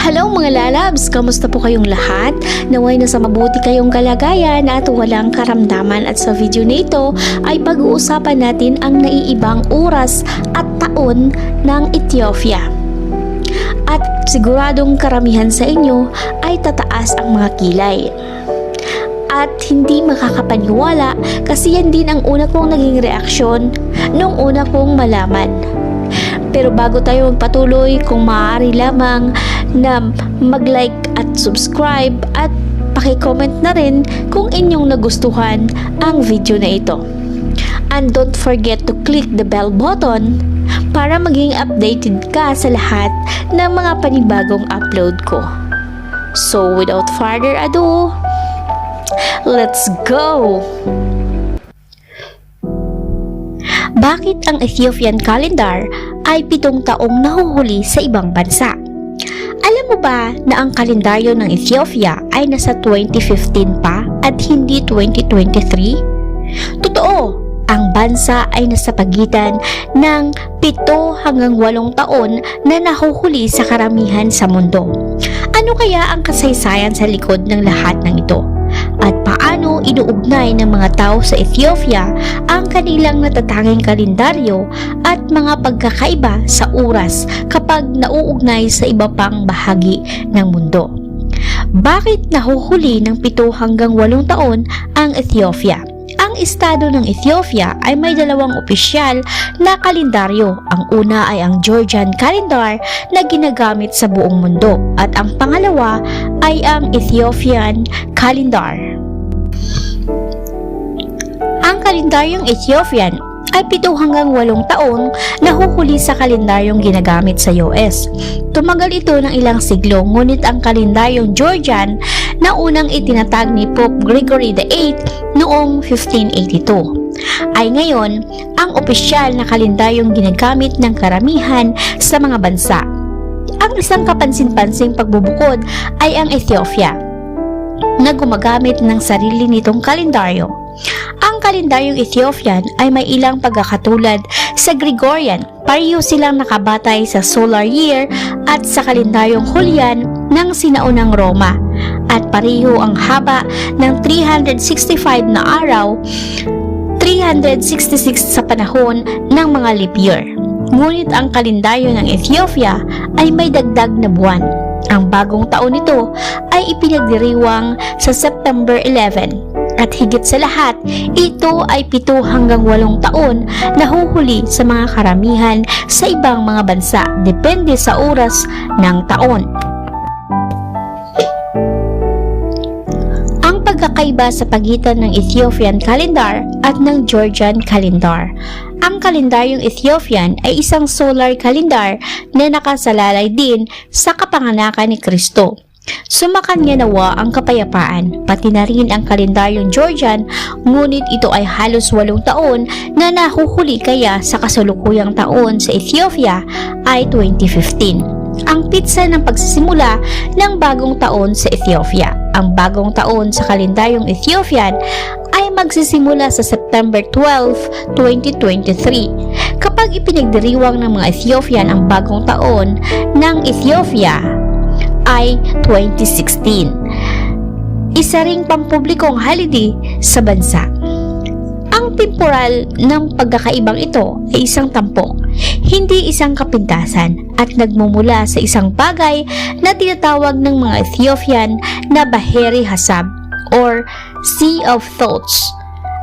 Hello mga lalabs! Kamusta po kayong lahat? Naway na sa mabuti kayong kalagayan at walang karamdaman at sa video na ito ay pag-uusapan natin ang naiibang oras at taon ng Ethiopia. At siguradong karamihan sa inyo ay tataas ang mga kilay. At hindi makakapaniwala kasi yan din ang una kong naging reaksyon nung una kong malaman. Pero bago tayo magpatuloy, kung maaari lamang na mag-like at subscribe at pakicomment na rin kung inyong nagustuhan ang video na ito. And don't forget to click the bell button para maging updated ka sa lahat ng mga panibagong upload ko. So without further ado, let's go! Bakit ang Ethiopian calendar ay pitong taong nahuhuli sa ibang bansa? Alam mo ba na ang kalendaryo ng Ethiopia ay nasa 2015 pa at hindi 2023? Totoo, ang bansa ay nasa pagitan ng 7 hanggang 8 taon na nahuhuli sa karamihan sa mundo. Ano kaya ang kasaysayan sa likod ng lahat ng ito? At paano inuugnay ng mga tao sa Ethiopia ang kanilang natatanging kalendaryo at mga pagkakaiba sa oras kapag nauugnay sa iba pang bahagi ng mundo? Bakit nahuhuli ng 7 hanggang 8 taon ang Ethiopia? Ang estado ng Ethiopia ay may dalawang opisyal na kalendaryo. Ang una ay ang Georgian calendar na ginagamit sa buong mundo at ang pangalawa ay ang Ethiopian calendar. Ang kalendaryong Ethiopian ay 7 hanggang 8 taong nahuhuli sa kalendaryong ginagamit sa US. Tumagal ito ng ilang siglo ngunit ang kalendaryong Georgian na unang itinatag ni Pope Gregory VIII noong 1582 ay ngayon ang opisyal na kalendaryong ginagamit ng karamihan sa mga bansa. Ang isang kapansin-pansing pagbubukod ay ang Ethiopia na gumagamit ng sarili nitong kalendaryo. Ang kalendaryong Ethiopian ay may ilang pagkakatulad sa Gregorian. Pareho silang nakabatay sa solar year at sa kalendaryong Julian ng sinaunang Roma. At pareho ang haba ng 365 na araw, 366 sa panahon ng mga leap year. Ngunit ang kalendaryo ng Ethiopia ay may dagdag na buwan. Ang bagong taon nito ay ipinagdiriwang sa September 11 at higit sa lahat, ito ay 7 hanggang 8 taon na huhuli sa mga karamihan sa ibang mga bansa depende sa oras ng taon. Ang pagkakaiba sa pagitan ng Ethiopian calendar at ng Georgian calendar. Ang kalendaryong Ethiopian ay isang solar calendar na nakasalalay din sa kapanganakan ni Kristo. Sumakan niya nawa ang kapayapaan, pati na rin ang kalendaryong Georgian, ngunit ito ay halos walong taon na nahuhuli kaya sa kasalukuyang taon sa Ethiopia ay 2015. Ang pitsa ng pagsisimula ng bagong taon sa Ethiopia. Ang bagong taon sa kalendaryong Ethiopian ay magsisimula sa September 12, 2023. Kapag ipinagdiriwang ng mga Ethiopian ang bagong taon ng Ethiopia ay 2016. Isa ring pampublikong holiday sa bansa. Ang temporal ng pagkakaibang ito ay isang tampok, hindi isang kapintasan at nagmumula sa isang bagay na tinatawag ng mga Ethiopian na Baheri Hasab or Sea of Thoughts.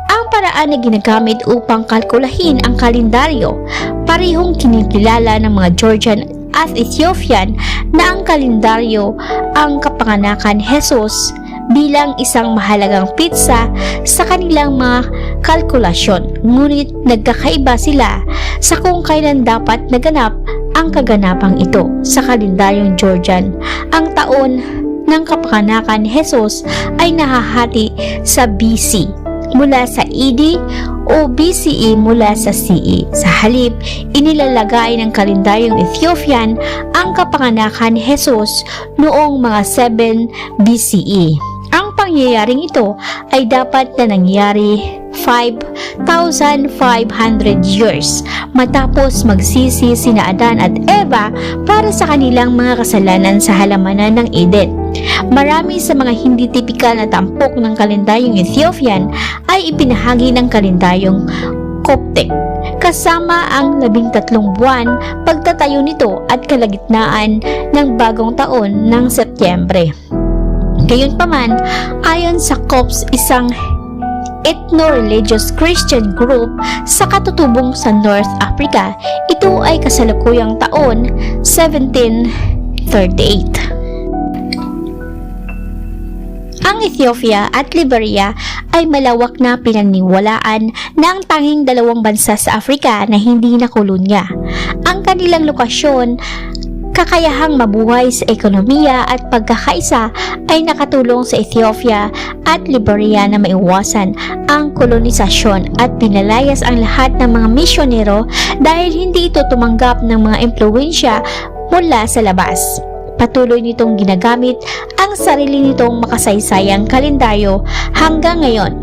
Ang paraan na ginagamit upang kalkulahin ang kalendaryo, parehong kinikilala ng mga Georgian at Ethiopian na ang kalendaryo ang kapanganakan Jesus bilang isang mahalagang pitsa sa kanilang mga kalkulasyon. Ngunit nagkakaiba sila sa kung kailan dapat naganap ang kaganapang ito sa kalendaryong Georgian. Ang taon ng kapanganakan ni Jesus ay nahahati sa BC mula sa ED o BCE mula sa CE. Sa halip, inilalagay ng kalendaryong Ethiopian ang kapanganakan ni Jesus noong mga 7 BCE. Ang pangyayaring ito ay dapat na nangyari 5,500 years matapos magsisi sina Adan at Eva para sa kanilang mga kasalanan sa halamanan ng Eden. Marami sa mga hindi tipikal na tampok ng kalendaryong Ethiopian ay ipinahagi ng kalendaryong Coptic kasama ang labing tatlong buwan pagtatayo nito at kalagitnaan ng bagong taon ng Setyembre. Gayunpaman, ayon sa COPS, isang ethno-religious Christian group sa katutubong sa North Africa, ito ay kasalukuyang taon 1738. Ang Ethiopia at Liberia ay malawak na pinaniwalaan ng tanging dalawang bansa sa Afrika na hindi na kolonya. Ang kanilang lokasyon kakayahang mabuhay sa ekonomiya at pagkakaisa ay nakatulong sa Ethiopia at Liberia na maiwasan ang kolonisasyon at pinalayas ang lahat ng mga misyonero dahil hindi ito tumanggap ng mga impluensya mula sa labas. Patuloy nitong ginagamit ang sarili nitong makasaysayang kalendaryo hanggang ngayon.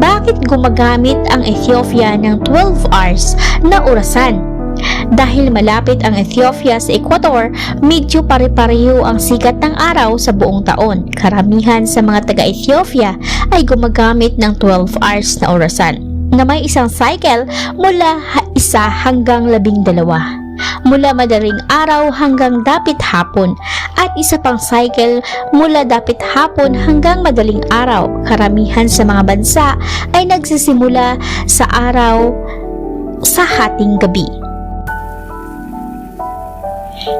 Bakit gumagamit ang Ethiopia ng 12 hours na orasan? Dahil malapit ang Ethiopia sa Ecuador, medyo pare-pareho ang sikat ng araw sa buong taon. Karamihan sa mga taga-Ethiopia ay gumagamit ng 12 hours na orasan na may isang cycle mula isa hanggang labing dalawa mula madaling araw hanggang dapit hapon at isa pang cycle mula dapit hapon hanggang madaling araw. Karamihan sa mga bansa ay nagsisimula sa araw sa hating gabi.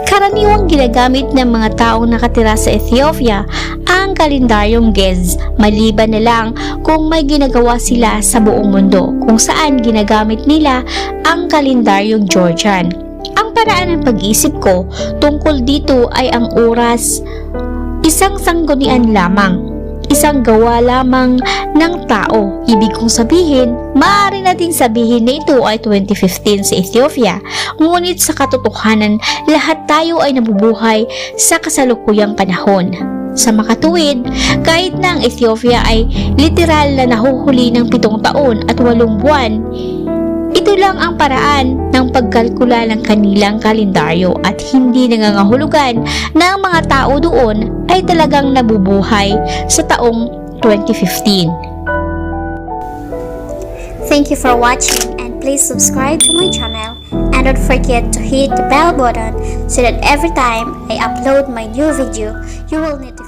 Karaniwang ginagamit ng mga taong nakatira sa Ethiopia ang kalendaryong Gez maliban na lang kung may ginagawa sila sa buong mundo kung saan ginagamit nila ang kalendaryong Georgian. Ang paraan ng pag-isip ko tungkol dito ay ang oras isang sanggunian lamang isang gawa lamang ng tao. Ibig kong sabihin, maaari nating sabihin na ito ay 2015 sa Ethiopia. Ngunit sa katotohanan, lahat tayo ay nabubuhay sa kasalukuyang panahon. Sa makatuwid, kahit na ang Ethiopia ay literal na nahuhuli ng pitong taon at walong buwan, ito lang ang paraan ng pagkalkula ng kanilang kalendaryo at hindi nangangahulugan na ang mga tao doon ay talagang nabubuhay sa taong 2015. Thank you for watching and please subscribe to my channel and don't forget to hit the bell button so that every time I upload my new video, you will notify